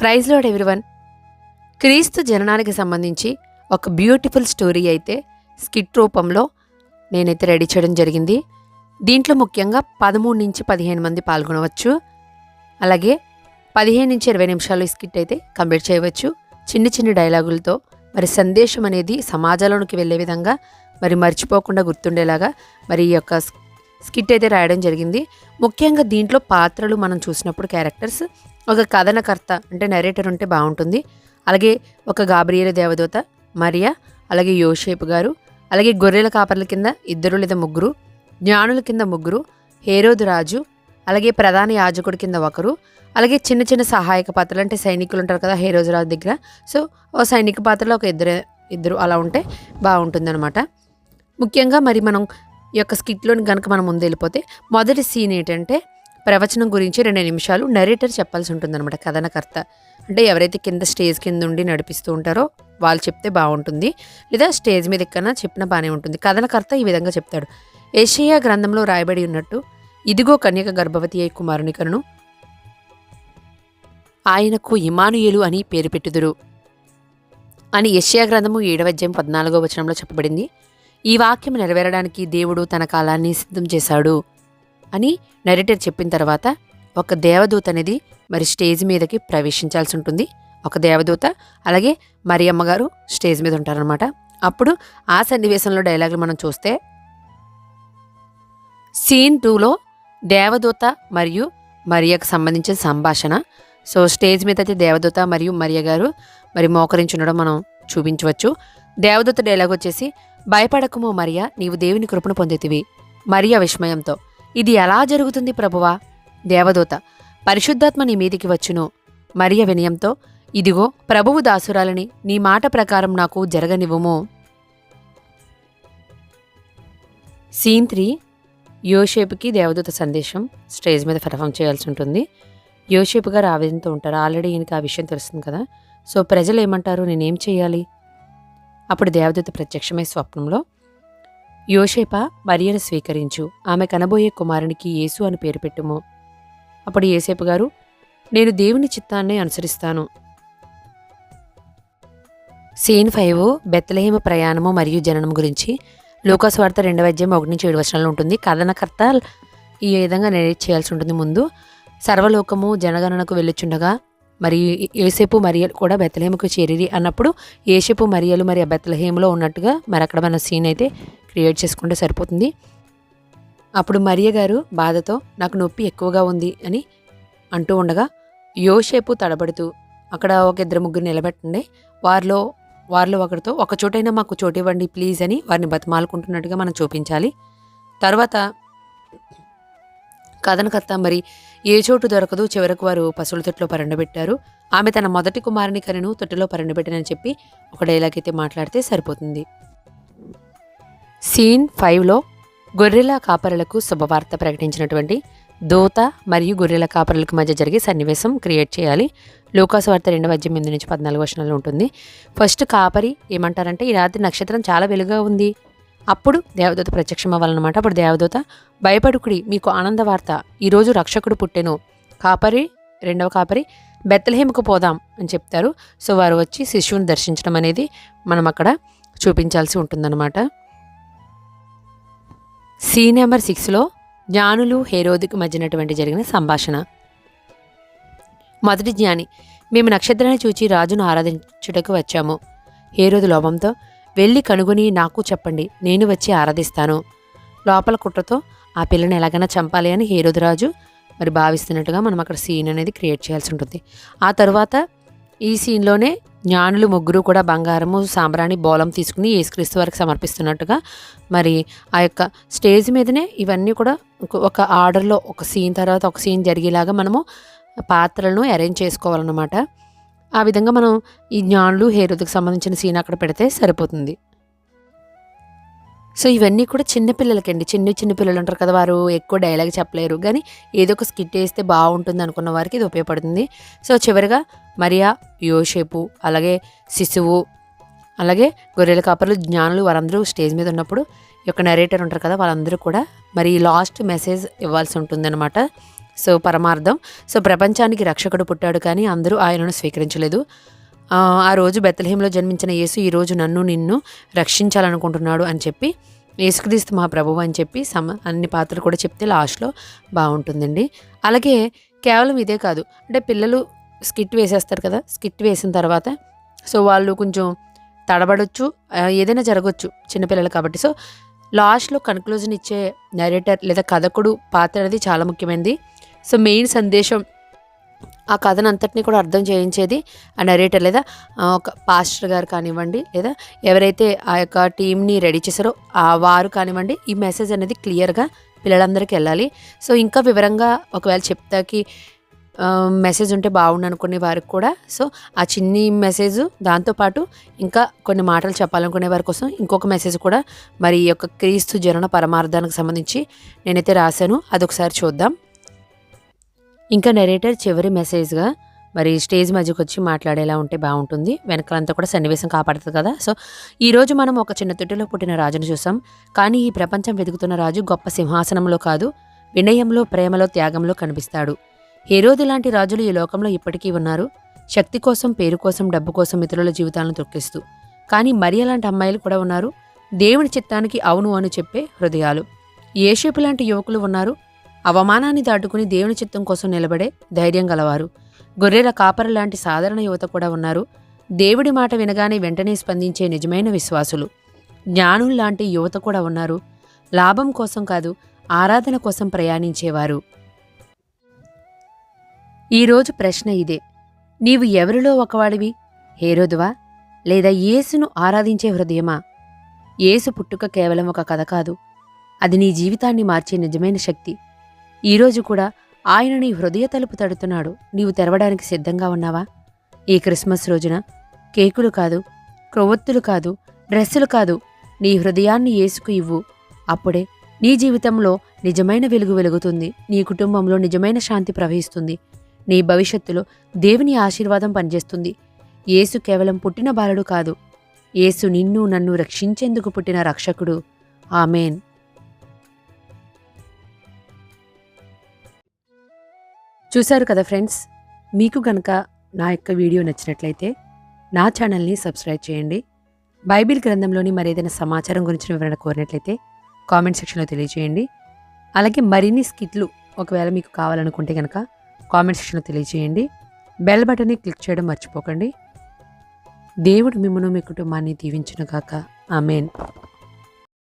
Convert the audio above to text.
Praise load everyone. క్రీస్తు జననానికి సంబంధించి ఒక బ్యూటిఫుల్ స్టోరీ అయితే స్కిట్ రూపంలో నేనైతే రెడీ చేయడం జరిగింది. దీంట్లో ముఖ్యంగా పదమూడు నుంచి పదిహేను మంది పాల్గొనవచ్చు. అలాగే పదిహేను నుంచి ఇరవై నిమిషాలు ఈ స్కిట్ అయితే కంప్లీట్ చేయవచ్చు. చిన్న చిన్న డైలాగులతో మరి సందేశం అనేది సమాజంలోనికి వెళ్ళే విధంగా మరి మర్చిపోకుండా గుర్తుండేలాగా మరి ఈ యొక్క స్కిట్ అయితే రాయడం జరిగింది. ముఖ్యంగా దీంట్లో పాత్రలు మనం చూసినప్పుడు క్యారెక్టర్స్ ఒక కథనకర్త అంటే నరేటర్ ఉంటే బాగుంటుంది. అలాగే ఒక గాబ్రియల దేవదూత మరియా అలాగే యోషేపు గారు అలాగే గొర్రెల కాపర్ల కింద ఇద్దరు లేదా ముగ్గురు జ్ఞానుల కింద ముగ్గురు హేరోదు రాజు అలాగే ప్రధాన యాజకుడి కింద ఒకరు అలాగే చిన్న చిన్న సహాయక పాత్రలు అంటే సైనికులు ఉంటారు కదా హేరోజు రాజు దగ్గర. సో ఓ సైనిక పాత్రలో ఒక ఇద్దరు ఇద్దరు అలా ఉంటే బాగుంటుందన్నమాట. ముఖ్యంగా మరి మనం ఈ యొక్క స్కిట్లోని కనుక మనం ముందు వెళ్ళిపోతే మొదటి సీన్ ఏంటంటే ప్రవచనం గురించి రెండు నిమిషాలు నరేటర్ చెప్పాల్సి ఉంటుందన్నమాట కథనకర్త. అంటే ఎవరైతే కింద స్టేజ్ కింద ఉండి నడిపిస్తూ ఉంటారో వాళ్ళు చెప్తే బాగుంటుంది లేదా స్టేజ్ మీద ఎక్కన చెప్పినా బాగానే ఉంటుంది. కథనకర్త ఈ విధంగా చెప్తాడు. ఏషియా గ్రంథంలో రాయబడి ఉన్నట్టు ఇదిగో కన్యక గర్భవతి అయి కుమారునికను ఆయనకు ఇమానుయేలు అని పేరు పెట్టుదురు. అని యష్యా గ్రంథము ఏడవద్యం పద్నాలుగో వచనంలో చెప్పబడింది. ఈ వాక్యం నెరవేరడానికి దేవుడు తన కాలాన్ని సిద్ధం చేశాడు అని నరేటర్ చెప్పిన తర్వాత ఒక దేవదూత అనేది మరి స్టేజ్ మీదకి ప్రవేశించాల్సి ఉంటుంది. ఒక దేవదూత అలాగే మరి అమ్మగారు స్టేజ్ మీద ఉంటారనమాట అప్పుడు ఆ సన్నివేశంలో డైలాగులు మనం చూస్తే సీన్ టూలో దేవదూత మరియు మరియకు సంబంధించిన సంభాషణ. సో స్టేజ్ మీద అయితే దేవదూత మరియు మరియ గారు మరి మోకరించి ఉండడం మనం చూపించవచ్చు. దేవదూత డైలాగ్ వచ్చేసి భయపడకుమో మరియా నీవు దేవుని కృపను పొందితివి. మరియా విస్మయంతో ఇది ఎలా జరుగుతుంది ప్రభువా? దేవదూత పరిశుద్ధాత్మ నీ మీదికి వచ్చును. మరియ వినయంతో ఇదిగో ప్రభువు దాసురాలని నీ మాట ప్రకారం నాకు జరగనివ్వుము. సీన్ త్రీ యోషేపుకి దేవదూత సందేశం స్టేజ్ మీద పర్ఫామ్ చేయాల్సి ఉంటుంది. యోషేపు గారు ఆవేదనతో ఉంటారు. ఆల్రెడీ ఈయనకి ఆ విషయం తెలుస్తుంది కదా. సో ప్రజలు ఏమంటారు? నేనేం చేయాలి? అప్పుడు దేవదూత ప్రత్యక్షమై స్వప్నంలో యోషేప మరియను స్వీకరించు. ఆమె కనబోయే కుమారునికి యేసు అని పేరు పెట్టుము. అప్పుడు యేసేపు గారు నేను దేవుని చిత్తాన్ని అనుసరిస్తాను. సీన్ ఫైవ్ బెత్తలహేమ ప్రయాణము మరియు జననం గురించి. లూకాస్ వార్త రెండవ అధ్యాయం ఒకటి నుంచి ఏడు వచనాలు ఉంటుంది. కథనకర్త ఈ విధంగా నెరేట్ చేయాల్సి ఉంటుంది ముందు. సర్వలోకము జనగణనకు వెళ్ళుచుండగా మరి ఏసేపు మరియలు కూడా బెత్తలహేముకు చేరిరి అన్నప్పుడు ఏసేపు మరియలు మరి ఆ బెత్తలహేములో ఉన్నట్టుగా మరి అక్కడ మన సీన్ అయితే క్రియేట్ చేసుకుంటే సరిపోతుంది. అప్పుడు మరియ గారు బాధతో నాకు నొప్పి ఎక్కువగా ఉంది అని అంటూ ఉండగా యోసేపు తడబడుతూ అక్కడ ఒక ఇద్దరు ముగ్గురు నిలబెట్టండి. వారిలో వారిలో ఒకరితో ఒక చోటైనా మాకు చోటు ఇవ్వండి ప్లీజ్ అని వారిని బతిమాలుకుంటున్నట్టుగా మనం చూపించాలి. తర్వాత కథనకర్త మరి ఏ చోటు దొరకదు చివరకు వారు పశువుల తొట్టులో పరండబెట్టారు. ఆమె తన మొదటి కుమారుని కనెను తొట్టులో పరండబెట్టినని చెప్పి ఒక డైలాగ్ అయితే మాట్లాడితే సరిపోతుంది. సీన్ ఫైవ్లో గొర్రెల కాపరులకు శుభవార్త ప్రకటించినటువంటి దోత మరియు గొర్రెల కాపరులకు మధ్య జరిగే సన్నివేశం క్రియేట్ చేయాలి. లోకాసు వార్త రెండవ అధ్యాయం ఎనిమిది నుంచి పద్నాలుగు వర్షాలు ఉంటుంది. ఫస్ట్ కాపరి ఏమంటారంటే ఈ రాత్రి నక్షత్రం చాలా వెలుగుగా ఉంది. అప్పుడు దేవదూత ప్రత్యక్షమవ్వాలన్నమాట అప్పుడు దేవదూత భయపడుకుడి మీకు ఆనంద వార్త. ఈరోజు రక్షకుడు పుట్టెను. కాపరి రెండవ కాపరి బెత్తలహేమకు పోదాం అని చెప్తారు. సో వారు వచ్చి శిశువుని దర్శించడం అనేది మనం అక్కడ చూపించాల్సి ఉంటుందన్నమాట. సీ నెంబర్ సిక్స్లో జ్ఞానులు హేరోదికి మధ్యనటువంటి జరిగిన సంభాషణ. మొదటి జ్ఞాని మేము నక్షత్రాన్ని చూచి రాజును ఆరాధించుటకు వచ్చాము. హేరోదు లోభంతో వెళ్ళి కనుగొని నాకు చెప్పండి నేను వచ్చి ఆరాధిస్తాను. లోపల కుట్రతో ఆ పిల్లని ఎలాగైనా చంపాలి అని హేరోదురాజు మరి భావిస్తున్నట్టుగా మనం అక్కడ సీన్ అనేది క్రియేట్ చేయాల్సి ఉంటుంది. ఆ తర్వాత ఈ సీన్లోనే జ్ఞానులు ముగ్గురు కూడా బంగారము సాంబ్రాణి బోలం తీసుకుని యేసుక్రీస్తు వారికి సమర్పిస్తున్నట్టుగా మరి ఆ యొక్క స్టేజ్ మీదనే ఇవన్నీ కూడా ఒక ఆర్డర్లో ఒక సీన్ తర్వాత ఒక సీన్ జరిగేలాగా మనము పాత్రలను అరేంజ్ చేసుకోవాలన్నమాట. ఆ విధంగా మనం ఈ జ్ఞానులు హేరోదుకు సంబంధించిన సీన్ అక్కడ పెడితే సరిపోతుంది. సో ఇవన్నీ కూడా చిన్నపిల్లలకండి చిన్న చిన్న పిల్లలు ఉంటారు కదా వారు ఎక్కువ డైలాగ్ చెప్పలేరు. కానీ ఏదో ఒక స్కిట్ వేస్తే బాగుంటుంది అనుకున్న వారికి ఇది ఉపయోగపడుతుంది. సో చివరిగా మరియా యోషేపు అలాగే శిశువు అలాగే గొర్రెల కాపర్లు జ్ఞానులు వారందరూ స్టేజ్ మీద ఉన్నప్పుడు ఈ యొక్క నరేటర్ ఉంటారు కదా వాళ్ళందరూ కూడా మరి లాస్ట్ మెసేజ్ ఇవ్వాల్సి ఉంటుందన్నమాట. సో పరమార్థం. సో ప్రపంచానికి రక్షకుడు పుట్టాడు కానీ అందరూ ఆయనను స్వీకరించలేదు. ఆ, రోజు బెత్తలహీంలో జన్మించిన యేసు ఈరోజు నన్ను నిన్ను రక్షించాలనుకుంటున్నాడు అని చెప్పి యేసుక్రీస్తు మా ప్రభువు అని చెప్పి సమ అన్ని పాత్రలు కూడా చెప్తే లాస్ట్లో బాగుంటుందండి. అలాగే కేవలం ఇదే కాదు అంటే పిల్లలు స్కిట్ వేసేస్తారు కదా స్కిట్ వేసిన తర్వాత సో వాళ్ళు కొంచెం తడబడొచ్చు ఏదైనా జరగచ్చు చిన్నపిల్లలు కాబట్టి. సో లాస్ట్లో కన్క్లూజన్ ఇచ్చే నరేటర్ లేదా కథకుడు పాత్ర అనేది చాలా ముఖ్యమైనది. సో మెయిన్ సందేశం ఆ కథను అంతటిని కూడా అర్థం చేయించేది ఆ నరేటర్ లేదా ఒక పాస్టర్ గారు కానివ్వండి లేదా ఎవరైతే ఆ యొక్క టీంని రెడీ చేశారో ఆ వారు కానివ్వండి ఈ మెసేజ్ అనేది క్లియర్గా పిల్లలందరికీ వెళ్ళాలి. సో ఇంకా వివరంగా ఒకవేళ చెప్తాకి మెసేజ్ ఉంటే బాగుండు అనుకునే వారికి కూడా సో ఆ చిన్ని మెసేజ్ దాంతోపాటు ఇంకా కొన్ని మాటలు చెప్పాలనుకునే వారి కోసం ఇంకొక మెసేజ్ కూడా మరి ఈ యొక్క క్రీస్తు జనన పరమార్థానికి సంబంధించి నేనైతే రాశాను. అదొకసారి చూద్దాం. ఇంకా నెరేటర్ చివరి మెసేజ్గా మరి స్టేజ్ మధ్యకి వచ్చి మాట్లాడేలా ఉంటే బాగుంటుంది. వెనకాలంతా కూడా సన్నివేశం కాపాడుతుంది కదా. సో ఈ రోజు మనం ఒక చిన్న తొట్టిలో పుట్టిన రాజును చూసాం. కానీ ఈ ప్రపంచం వెతుకుతున్న రాజు గొప్ప సింహాసనంలో కాదు వినయంలో ప్రేమలో త్యాగంలో కనిపిస్తాడు. హేరోది లాంటి రాజులు ఈ లోకంలో ఇప్పటికీ ఉన్నారు. శక్తి కోసం పేరు కోసం డబ్బు కోసం ఇతరుల జీవితాలను తొక్కిస్తూ. కానీ మరి అలాంటి అమ్మాయిలు కూడా ఉన్నారు. దేవుని చిత్తానికి అవును అని చెప్పే హృదయాలు. ఏషేపు లాంటి యువకులు ఉన్నారు. అవమానాన్ని దాటుకుని దేవుని చిత్తం కోసం నిలబడే ధైర్యం గలవారు. గొర్రెల కాపర లాంటి సాధారణ యువత కూడా ఉన్నారు. దేవుడి మాట వినగానే వెంటనే స్పందించే నిజమైన విశ్వాసులు. జ్ఞానులు లాంటి యువత కూడా ఉన్నారు. లాభం కోసం కాదు ఆరాధన కోసం ప్రయాణించేవారు. ఈరోజు ప్రశ్న ఇదే. నీవు ఎవరిలో ఒకవాడివి? హేరోదువా? లేదా యేసును ఆరాధించే హృదయమా? యేసు పుట్టుక కేవలం ఒక కథ కాదు. అది నీ జీవితాన్ని మార్చే నిజమైన శక్తి. ఈరోజు కూడా ఆయన నీ హృదయ తలుపు తడుతున్నాడు. నీవు తెరవడానికి సిద్ధంగా ఉన్నావా? ఈ క్రిస్మస్ రోజున కేకులు కాదు క్రొవ్వొత్తులు కాదు డ్రెస్సులు కాదు నీ హృదయాన్ని ఏసుకు ఇవ్వు. అప్పుడే నీ జీవితంలో నిజమైన వెలుగు వెలుగుతుంది. నీ కుటుంబంలో నిజమైన శాంతి ప్రవహిస్తుంది. నీ భవిష్యత్తులో దేవుని ఆశీర్వాదం పనిచేస్తుంది. యేసు కేవలం పుట్టిన బాలుడు కాదు. యేసు నిన్ను నన్ను రక్షించేందుకు పుట్టిన రక్షకుడు. ఆమెన్. చూశారు కదా ఫ్రెండ్స్? మీకు గనక నా యొక్క వీడియో నచ్చినట్లయితే నా ఛానల్ని సబ్స్క్రైబ్ చేయండి. బైబిల్ గ్రంథంలోని మరేదైనా సమాచారం గురించి వివరణ కోరినట్లయితే కామెంట్ సెక్షన్లో తెలియజేయండి. అలాగే మరిన్ని స్కిట్లు ఒకవేళ మీకు కావాలనుకుంటే కనుక కామెంట్ సెక్షన్లో తెలియజేయండి. బెల్ బటన్ని క్లిక్ చేయడం మర్చిపోకండి. దేవుడు మిమ్మను మీ కుటుంబాన్ని దీవించునుగాక ఆమెన్.